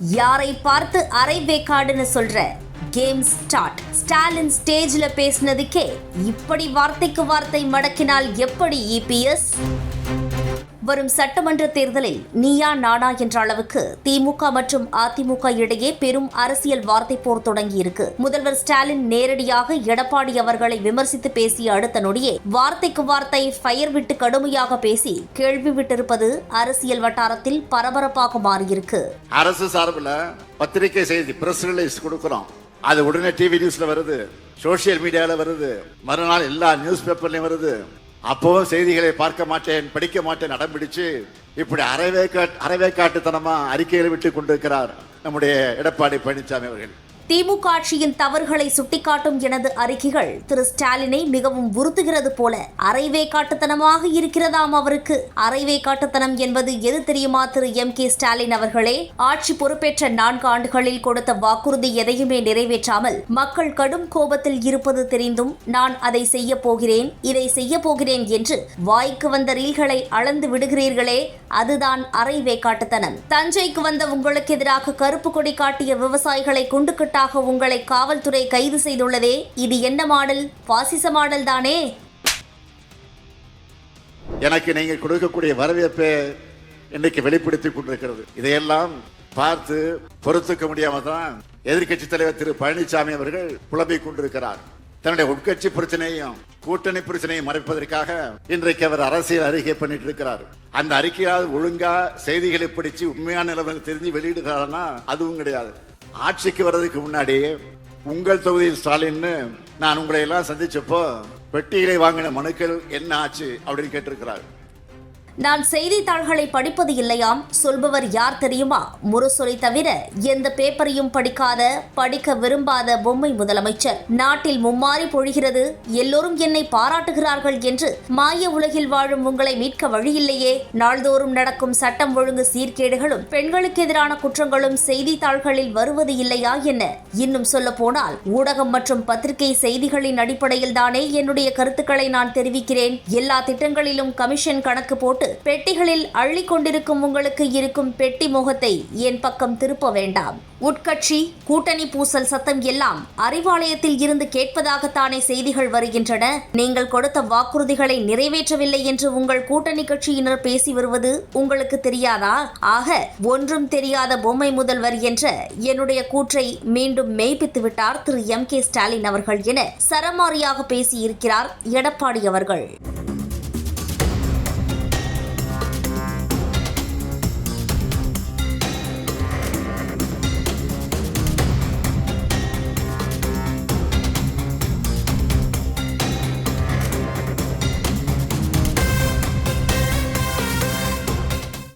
யாரை பார்த்து அரை வேக்காடுன்னு சொல்ற? கேம் ஸ்டார்ட் ஸ்டாலின் ஸ்டேஜ்ல பேசினதுக்கே இப்படி வார்த்தைக்கு வார்த்தை மடக்கினால் எப்படி இபிஎஸ் வரும் சட்டமன்ற தேர்தலில் நீயா நானா என்ற அளவுக்கு திமுக மற்றும் அதிமுக இடையே பெரும் அரசியல் வார்த்தை போர் தொடங்கியிருக்கு. முதல்வர் ஸ்டாலின் நேரடியாக எடப்பாடி அவர்களை விமர்சித்து பேசிய அடுத்த நொடியே வார்த்தைக்கு வார்த்தை ஃபயர் விட்டு கடுமையாக பேசி கேள்வி விட்டிருப்பது அரசியல் வட்டாரத்தில் பரபரப்பாக மாறியிருக்கு. அரசு சார்பில் பத்திரிகை செய்தி பிரஸ் ரிலீஸ் கொடுக்குறோம். அது உடனே டிவி நியூஸ்ல வருது சோஷியல் மீடியால வருது மறுநாள் எல்லா நியூஸ் பேப்பர்லயும் வருது. அப்பவும் செய்திகளை பார்க்க மாட்டேன் படிக்க மாட்டேன் நடம்பிடிச்சு இப்படி அரைவேக்காட் அரைவேக்காட்டுத்தனமா அறிக்கையில் விட்டு கொண்டிருக்கிறார் நம்முடைய எடப்பாடி பழனிசாமி அவர்கள். திமுக ஆட்சியின் தவறுகளை சுட்டிக்காட்டும் எனது அறிக்கைகள் திரு ஸ்டாலினை மிகவும் உறுத்துகிறது போல அரைவே காட்டுத்தனமாக இருக்கிறதாம் அவருக்கு. அரைவே காட்டுத்தனம் என்பது எது தெரியுமா திரு எம் கே ஸ்டாலின் அவர்களே? ஆட்சி பொறுப்பேற்ற நான்கு ஆண்டுகளில் கொடுத்த வாக்குறுதி எதையுமே நிறைவேற்றாமல் மக்கள் கடும் கோபத்தில் இருப்பது தெரிந்தும் நான் அதை செய்ய போகிறேன் இதை செய்ய போகிறேன் என்று வாய்க்கு வந்த ரீல்களை அளந்து விடுகிறீர்களே அதுதான் அரைவே காட்டுத்தனம். தஞ்சைக்கு வந்த உங்களுக்கு எதிராக கருப்பு கொடி காட்டிய விவசாயிகளை குண்டுக்கட்டாக உங்களை காவல்துறை கைது செய்துள்ளதே. இது என்ன மாடல்? பாசிச மாடல் தானே? எனக்கு நீங்கள் கொடுக்கக்கூடிய வரவேற்பை இன்னைக்கு வெளிப்படுத்தி கொண்டிருக்கிறது. இதையெல்லாம் பார்த்து பொறுத்துக்க முடியாம தான் எதிர்க்கட்சி தலைவர் திரு பழனிசாமி அவர்கள் புலம்பிக் கொண்டிருக்கிறார். தன்னுடைய உட்கட்சி பிரச்சனையும் கூட்டணி பிரச்சனையும் மறைப்பதற்காக இன்றைக்கு அவர் அரசியல் அறிக்கை பண்ணிட்டு இருக்கிறார். அந்த அறிக்கையால் ஒழுங்கா செய்திகளை பிடிச்சு உண்மையான நிலவரம் தெரிஞ்சு வெளியிடுகிறாருன்னா அதுவும் கிடையாது. ஆட்சிக்கு வர்றதுக்கு முன்னாடி உங்கள் தொகுதியில் ஸ்டாலின்னு நான் உங்களை எல்லாம் சந்திச்சப்போ பெட்டிகளை வாங்கின மனுக்கள் என்ன ஆச்சு அப்படின்னு கேட்டிருக்கிறார். நான் செய்தித்தாள்களை படிப்பது இல்லையாம். சொல்பவர் யார் தெரியுமா? முரசொலி தவிர எந்த பேப்பரையும் படிக்காத படிக்க விரும்பாத பொம்மை முதலமைச்சர். நாட்டில் மும்மாறி பொழிகிறது. எல்லோரும் என்னை பாராட்டுகிறார்கள் என்று மாய உலகில் வாழும் உங்களை மீட்க வழியில்லையே. நாள்தோறும் நடக்கும் சட்டம் ஒழுங்கு சீர்கேடுகளும் பெண்களுக்கு எதிரான குற்றங்களும் செய்தித்தாள்களில் வருவது இல்லையா என்ன? இன்னும் சொல்ல போனால் ஊடகம் மற்றும் பத்திரிகை செய்திகளின் அடிப்படையில் தானே என்னுடைய கருத்துக்களை நான் தெரிவிக்கிறேன். எல்லா திட்டங்களிலும் கமிஷன் கணக்கு போட்டு பெட்டிகளில் அள்ளி கொண்டிருக்கும் உங்களுக்கு இருக்கும் பெட்டி முகத்தை என் பக்கம் திருப்ப வேண்டாம். உட்கட்சி கூட்டணி பூசல் சத்தம் எல்லாம் அறிவாலயத்தில் இருந்து கேட்பதாகத்தானே செய்திகள் வருகின்றன. நீங்கள் கொடுத்த வாக்குறுதிகளை நிறைவேற்றவில்லை என்று உங்கள் கூட்டணி கட்சியினர் பேசி வருவது உங்களுக்கு தெரியாதா? ஆக ஒன்றும் தெரியாத பொம்மை முதல்வர் என்ற என்னுடைய கூற்றை மீண்டும் மெய்ப்பித்து விட்டார் திரு எம் கே ஸ்டாலின் அவர்கள் என சரமாரியாக பேசியிருக்கிறார் எடப்பாடி அவர்கள்.